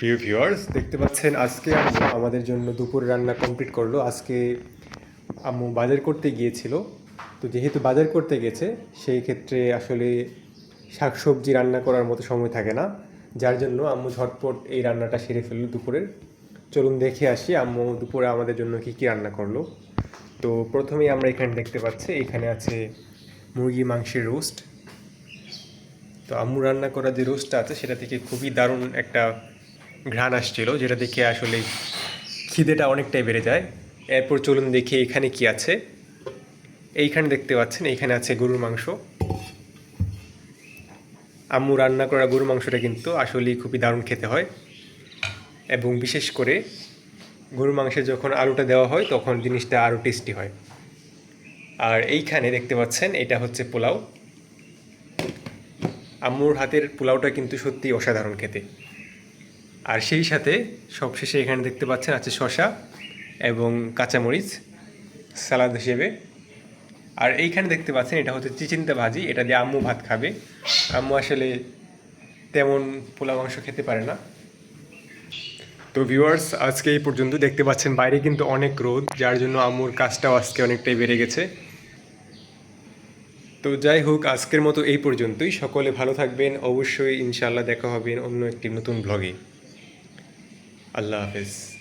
প্রিয় ভিউয়ার্স, দেখতে পাচ্ছেন আজকে আম্মু আমাদের জন্য দুপুর রান্না কমপ্লিট করল। আজকে আম্মু বাজার করতে গিয়েছিল। তো যেহেতু বাজার করতে গেছে, সেই ক্ষেত্রে আসলে শাকসবজি রান্না করার মতো সময় থাকে না। যার জন্য আম্মু ঝটপট এই রান্নাটা সেরে ফেলল দুপুরের। চলুন দেখে আসি আম্মু দুপুরে আমাদের জন্য কী কী রান্না করল। তো প্রথমেই আমরা এখানে দেখতে পাচ্ছি, এখানে আছে মুরগি মাংসের রোস্ট। তো আম্মু রান্না করা যে রোস্টটা আছে, সেটা থেকে খুবই দারুণ একটা ঘ্রাণ আসছিল, যেটা দেখে আসলে খিদেটা অনেকটাই বেড়ে যায়। এরপর চলুন দেখি এখানে কি আছে। এইখানে দেখতে পাচ্ছেন, এইখানে আছে গরুর মাংস। আম্মু রান্না করা গরুর মাংসটা কিন্তু আসলেই খুবই দারুণ খেতে হয়। এবং বিশেষ করে গরুর মাংসে যখন আলুটা দেওয়া হয়, তখন জিনিসটা আরও টেস্টি হয়। আর এইখানে দেখতে পাচ্ছেন, এটা হচ্ছে পোলাও। আম্মুর হাতের পোলাওটা কিন্তু সত্যিই অসাধারণ খেতে। আর সেই সাথে সবশেষে এখানে দেখতে পাচ্ছেন আছে শশা এবং কাঁচামরিচ সালাদ হিসেবে। আর এইখানে দেখতে পাচ্ছেন এটা হচ্ছে চিচিন্তা ভাজি, এটা দিয়ে আম্মু ভাত খাবে। আম্মু আসলে তেমন পোলা মাংস খেতে পারে না। তো ভিউয়ার্স আজকে এই পর্যন্ত দেখতে পাচ্ছেন বাইরে কিন্তু অনেক রোদ, যার জন্য আম্মুর কাজটাও আজকে অনেকটাই বেড়ে গেছে। তো যাই হোক, আজকের মতো এই পর্যন্তই। সকলে ভালো থাকবেন। অবশ্যই ইনশাল্লাহ দেখা হবেন অন্য একটি নতুন ব্লগে আল্লাহ হাফেজ।